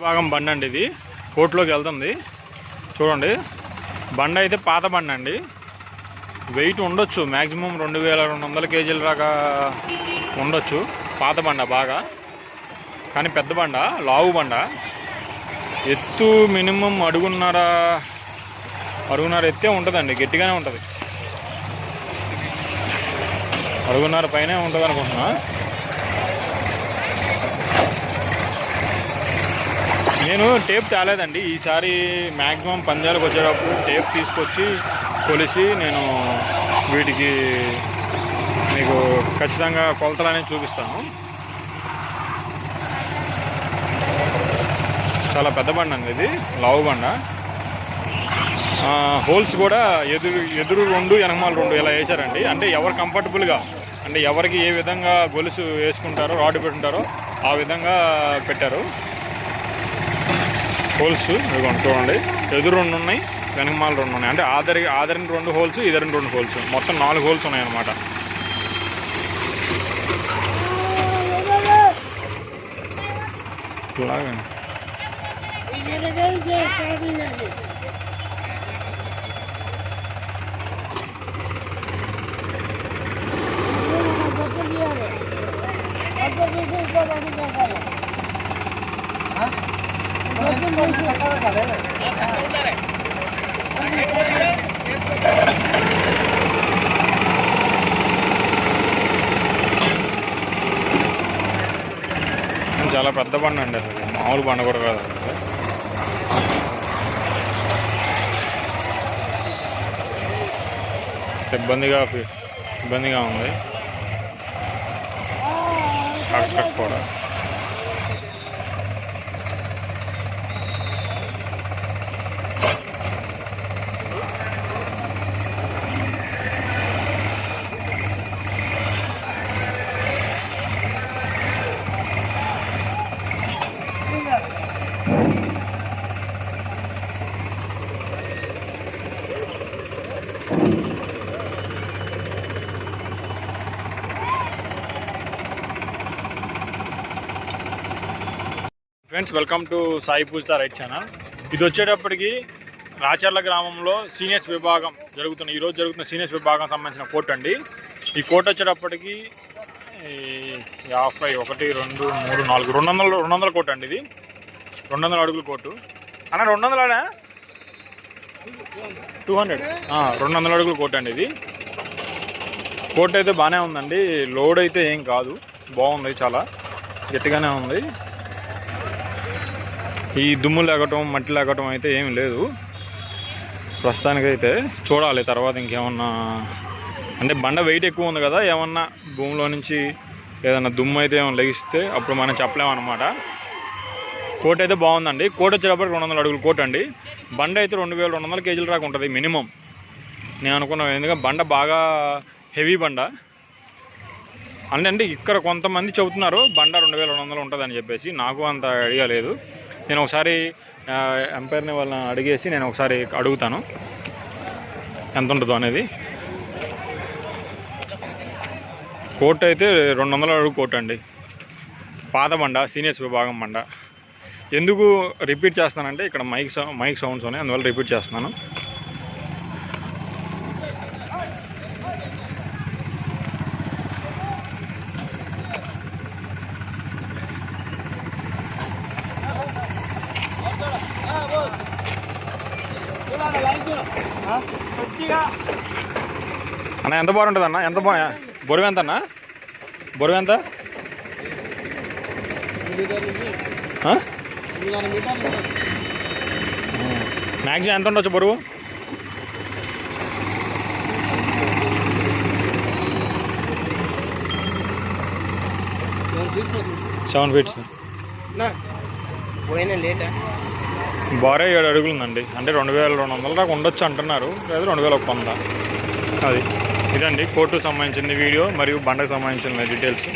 భాగం బండి అండి ఇది. కోర్టులోకి వెళ్తుంది. చూడండి. బండి అయితే పాత బండి అండి. వెయిట్ ఉండొచ్చు. మ్యాక్సిమం రెండు వేల రెండు వందల కేజీల దాకా ఉండొచ్చు. పాత బండ బాగా. కానీ పెద్ద బండ లావు బండ. ఎత్తు మినిమం అడుగున్నర అడుగున్నర ఎత్తే ఉంటుందండి. గట్టిగానే ఉంటుంది. అడుగున్నర పైనే ఉంటుంది అనుకుంటున్నా నేను టేప్ తేలేదండి. ఈసారి మ్యాక్సిమం పంజాలకు వచ్చేటప్పుడు టేప్ తీసుకొచ్చి కొలిసి నేను వీటికి మీకు ఖచ్చితంగా కొలతలు అనేవి చూపిస్తాను. చాలా పెద్ద బండ అండి ఇది లావు బండ. హోల్స్ కూడా ఎదురు ఎదురు రెండు వెనకమాల రెండు ఇలా వేశారండి. అంటే ఎవరు కంఫర్టబుల్గా అంటే ఎవరికి ఏ విధంగా గొలుసు వేసుకుంటారో రాడ్ పెట్టుంటారో ఆ విధంగా పెట్టారు. హోల్స్ ఇదిగోండి చూడండి. ఎదురు రెండు ఉన్నాయి వెనకమాల రెండు ఉన్నాయి. అంటే ఆదరి ఆదరిని రెండు హోల్స్ ఇదరిని రెండు హోల్స్. మొత్తం నాలుగు హోల్స్ ఉన్నాయి అన్నమాట ఇలాగా చాలా పెద్ద బండ అండి అసలు మామూలు బండ కూడా కాదు ఇబ్బందిగా ఇబ్బందిగా ఉంది. అక్కడ కూడా. Friends welcome to Sai Poojitha right channel ఇది వచ్చేటప్పటికి రాచర్ల గ్రామంలో సీనియర్స్ విభాగం జరుగుతున్న ఈరోజు జరుగుతున్న సీనియర్స్ విభాగం సంబంధించిన కోర్టు అండి. ఈ కోర్టు వచ్చేటప్పటికి యాభై ఒకటి రెండు మూడు నాలుగు రెండు వందల రెండు వందల కోర్టు అండి ఇది. రెండు వందల అడుగుల కోర్టు అన్న రెండు వందలనా టూ హండ్రెడ్ రెండు వందల అడుగుల కోర్టు అండి ఇది. కోర్టు అయితే బాగానే ఉందండి. లోడ్ అయితే ఏం కాదు. బాగుంది చాలా. గట్టిగానే ఉంది. ఈ దుమ్ము లేకటం మట్టి లేకటం అయితే ఏమి లేదు. ప్రస్తుతానికైతే చూడాలి తర్వాత ఇంకేమన్నా అంటే బండ వెయిట్ ఎక్కువ ఉంది కదా ఏమన్నా భూమిలో నుంచి ఏదన్నా దుమ్ము అయితే ఏమైనా లెగిస్తే అప్పుడు మనం చెప్పలేమన్నమాట. కోట అయితే బాగుందండి. కోట వచ్చేటప్పటికి రెండు వందల అడుగులు కోట అండి. బండ అయితే రెండు వేల రెండు వందల కేజీల రాక ఉంటుంది మినిమం. నేను అనుకున్నాను ఎందుకంటే బండ బాగా హెవీ బండ. అంటే అంటే ఇక్కడ కొంతమంది చెబుతున్నారు బండ రెండు వేల రెండు వందలు ఉంటుందని చెప్పేసి. నాకు అంత ఐడియా లేదు. నేను ఒకసారి ఎంపైర్ని వాళ్ళని అడిగేసి నేను ఒకసారి అడుగుతాను. ఎంత ఉంటుందో అనేది. కోట్ అయితే రెండు వందల అడుగు కోట్ అండి. పాత బండ సీనియర్స్ విభాగం బండ. ఎందుకు రిపీట్ చేస్తానంటే ఇక్కడ మైక్ మైక్ సౌండ్స్ ఉన్నాయి అందువల్ల రిపీట్ చేస్తున్నాను. అన్న ఎంత బాగుంటుంది అన్న? ఎంత బా బరువు ఎంత అన్న బరువు ఎంత? మ్యాక్సిమం ఎంత ఉండొచ్చు బరువు సెవెన్ ఫీట్స్. పోయినా లేటా? బారే ఏడు అడుగులు ఉందండి అంటే రెండు వేల రెండు వందల దాకా ఉండొచ్చు అంటున్నారు. లేదా రెండు వేల ఒక వంద. అది. ఇదండి కోర్టుకు సంబంధించిన వీడియో మరియు బండకు సంబంధించిన డీటెయిల్స్.